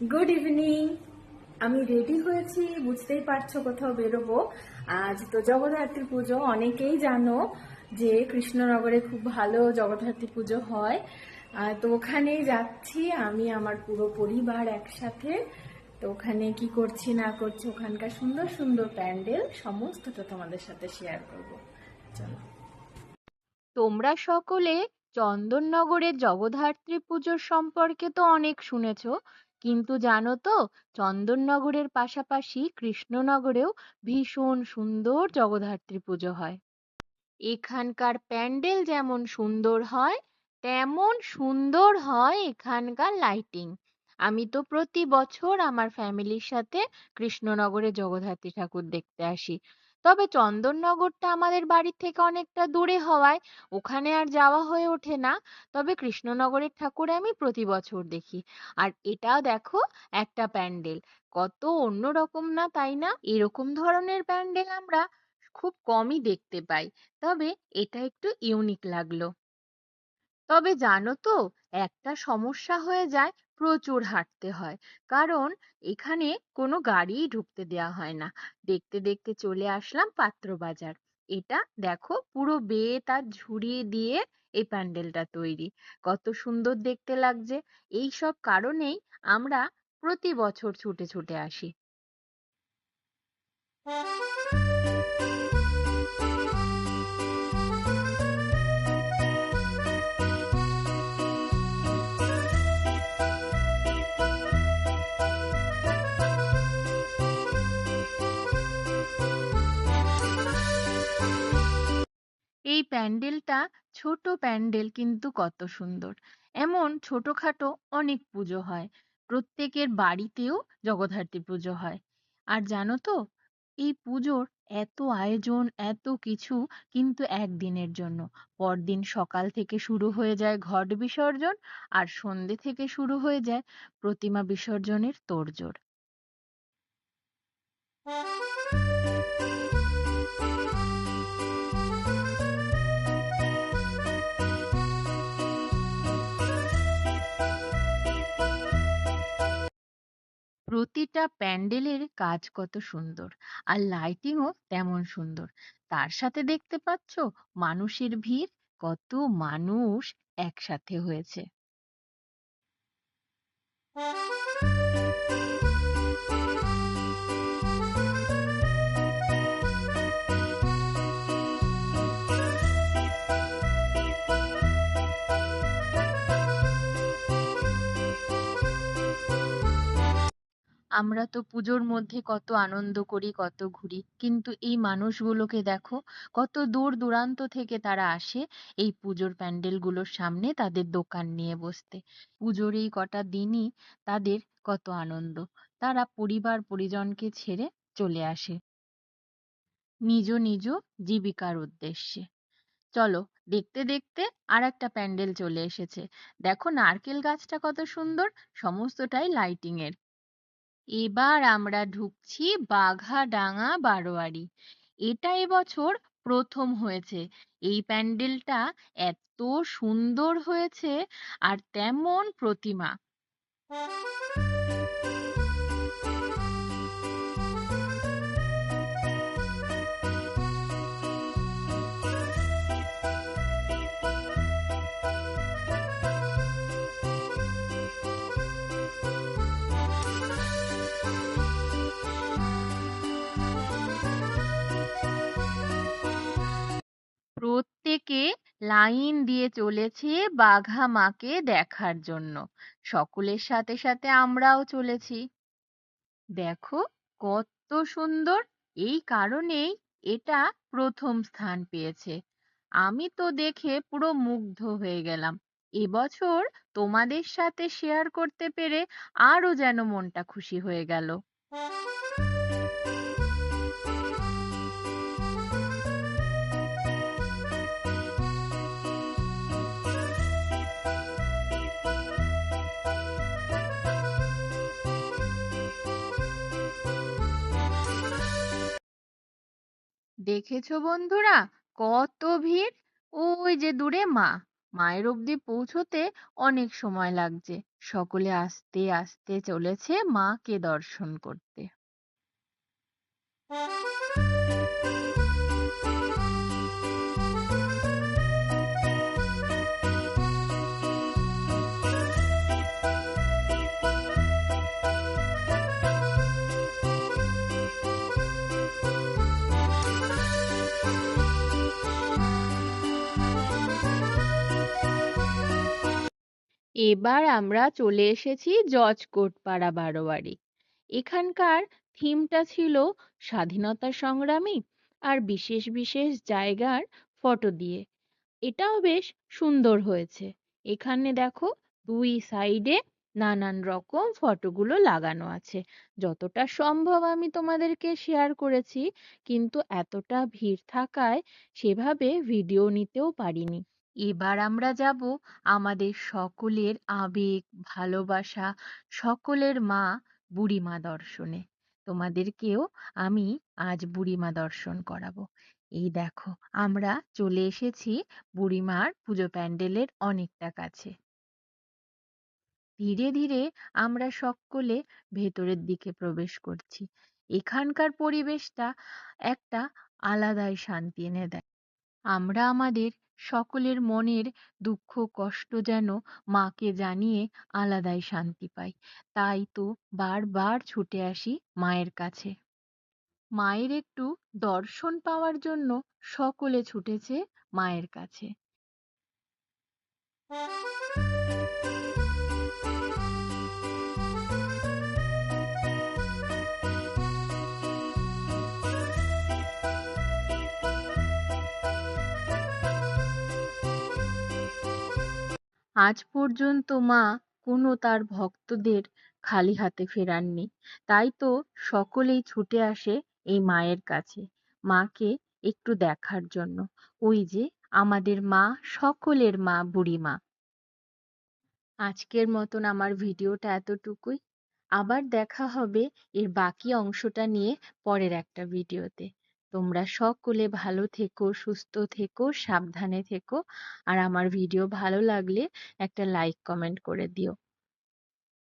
Good evening আমি ready হয়েছি, বুঝতেই পারছ কোথাও বেরোবো। আজ তো জগদ্ধাত্রী পুজো, অনেকেই জানো যে কৃষ্ণনগরে খুব ভালো জগদ্ধাত্রী পুজো হয়। তো ওখানেই যাচ্ছি, আমি, আমার পুরো পরিবার একসাথে। তো ওখানে কি করছি, না করছি, ওখানকার সুন্দর সুন্দর প্যান্ডেল, সমস্তটা তোমাদের সাথে শেয়ার করব। চলো। তোমরা সকলে চন্দননগরের জগদ্ধাত্রী পুজোর সম্পর্কে তো অনেক শুনেছ। কিন্তু জানো তো, চন্দননগরের পাশাপাশি কৃষ্ণনগরেও ভীষণ সুন্দর জগদ্ধাত্রী পুজো হয়। এখানকার প্যান্ডেল যেমন সুন্দর হয়, তেমন সুন্দর হয় এখানকার লাইটিং। আমি তো প্রতি বছর আমার ফ্যামিলির সাথে কৃষ্ণনগরে জগদ্ধাত্রী ঠাকুর দেখতে আসি। তবে চন্দননগরটা আমাদের বাড়ির থেকে অনেকটা দূরে হওয়ায় ওখানে আর যাওয়া হয়ে ওঠে না। তবে কৃষ্ণনগরের ঠাকুর আমি প্রতি বছর দেখি। আর এটাও দেখো, একটা প্যান্ডেল। কত অন্যরকম না, তাই না? এরকম ধরনের প্যান্ডেল আমরা খুব কমই দেখতে পাই। তবে এটা একটু ইউনিক লাগল। তবে জানো তো, একটা সমস্যা হয়ে যায় প্রচুর হাঁটতে হয়। কারণ এখানে কোনো গাড়িই ঢুকতে দেওয়া হয় না। দেখতে দেখতে চলে আসলাম পাত্র বাজার। এটা দেখো পুরো বেত আর ঝুড়ি দিয়ে এই প্যান্ডেলটা তৈরি। কত সুন্দর দেখতে লাগছে। এই সব কারণেই আমরা প্রতি বছর ছুটে ছুটে আসি। প্যান্ডেলটা ছোট প্যান্ডেল কিন্তু কত সুন্দর। এমন ছোটখাটো অনেক পুজো হয়। প্রত্যেকের বাড়িতেও জগদ্ধাত্রী পুজো হয়। আর জানো তো, এই পুজোর এত আয়োজন, এত কিছু কিন্তু একদিনের জন্য। পরদিন সকাল থেকে শুরু হয়ে যায় ঘট বিসর্জন আর সন্ধে থেকে শুরু হয়ে যায় প্রতিমা বিসর্জনের তোড়জোড়। প্রতিটা প্যান্ডেলের কাজ কত সুন্দর, আর লাইটিং ও তেমন সুন্দর। তার সাথে দেখতে পাচ্ছ মানুষের ভিড়, কত মানুষ একসাথে হয়েছে। আমরা তো পুজোর মধ্যে কত আনন্দ করি, কত ঘুরি। কিন্তু এই মানুষগুলোকে দেখো, কত দূর দূরান্ত থেকে তারা আসে এই পুজোর প্যান্ডেলগুলোর সামনে তাদের দোকান নিয়ে বসতে। পুজোর এই কটা দিনই তাদের কত আনন্দ। তারা পরিবার পরিজনকে ছেড়ে চলে আসে। নিজ নিজ জীবিকার উদ্দেশ্যে। চলো, দেখতে দেখতে আর একটা প্যান্ডেল চলে এসেছে। দেখো, নারকেল গাছটা কত সুন্দর, সমস্তটাই লাইটিং এর। এবার আমরা ঢুকছি বাঘা বাঘাডাঙ্গা বারোয়ারি। এটা এবছর প্রথম হয়েছে। এই প্যান্ডেলটা এত সুন্দর হয়েছে আর তেমন প্রতিমা। প্রত্যেকে লাইন দিয়ে চলেছে বাঘা মাকে দেখার জন্য। সকলের সাথে সাথে আমরাও চলেছি। দেখো কত সুন্দর, এই কারণেই এটা প্রথম স্থান পেয়েছে। আমি তো দেখে পুরো মুগ্ধ হয়ে গেলাম। এবছর তোমাদের সাথে শেয়ার করতে পেরে আরও যেন মনটা খুশি হয়ে গেল। দেখেছ বন্ধুরা? কত ভিড়? ওই যে দূরে মা। মায়ের অবধি পৌঁছতে অনেক সময় লাগছে। সকলে আস্তে আস্তে চলেছে মাকে দর্শন করতে। এবার আমরা চলে এসেছি জজকোটপাড়া বারোয়ারি। এখানকার থিমটা ছিল স্বাধীনতা সংগ্রামী আর বিশেষ বিশেষ জায়গার ফটো দিয়ে। এটাও বেশ সুন্দর হয়েছে। এখানে দেখো দুই সাইডে নানান রকম ফটোগুলো লাগানো আছে। যতটা সম্ভব আমি তোমাদেরকে শেয়ার করেছি, কিন্তু এতটা ভিড় থাকায় সেভাবে ভিডিও নিতেও পারিনি। এবার আমরা যাব আমাদের সকলের আবেগ, ভালোবাসা, সকলের মা বুড়িমা দর্শনে। তোমাদেরকেও আমি আজ বুড়িমা দর্শন করাবো। এই দেখো, আমরা চলে এসেছি বুড়িমার পুজো প্যান্ডেলের অনেকটা কাছে। ধীরে ধীরে আমরা সকলে ভেতরের দিকে প্রবেশ করছি। এখানকার পরিবেশটা একটা আলাদাই শান্তি এনে দেয়। আমরা আমাদের সকলের মনের দুঃখ কষ্ট যেন মাকে জানিয়ে আলাদাই শান্তি পাই। তাই তো বারবার ছুটে আসি মায়ের কাছে। মায়ের একটু দর্শন পাওয়ার জন্য সকলে ছুটেছে মায়ের কাছে। আজ পর্যন্ত মা কোনো তার ভক্তদের খালি হাতে ফেরাননি। তাই তো সকলেই ছুটে আসে এই মায়ের কাছে, মাকে একটু দেখার জন্য। ওই যে আমাদের মা, সকলের মা বুড়ি মা আজকের মতন আমার ভিডিওটা এতটুকুই। আবার দেখা হবে এর বাকি অংশটা নিয়ে পরের একটা ভিডিওতে। তোমরা সকলে ভালো থেকো, সুস্থ থেকো, সাবধানে থেকো। আর আমার ভিডিও ভালো লাগলে একটা লাইক কমেন্ট করে দিও।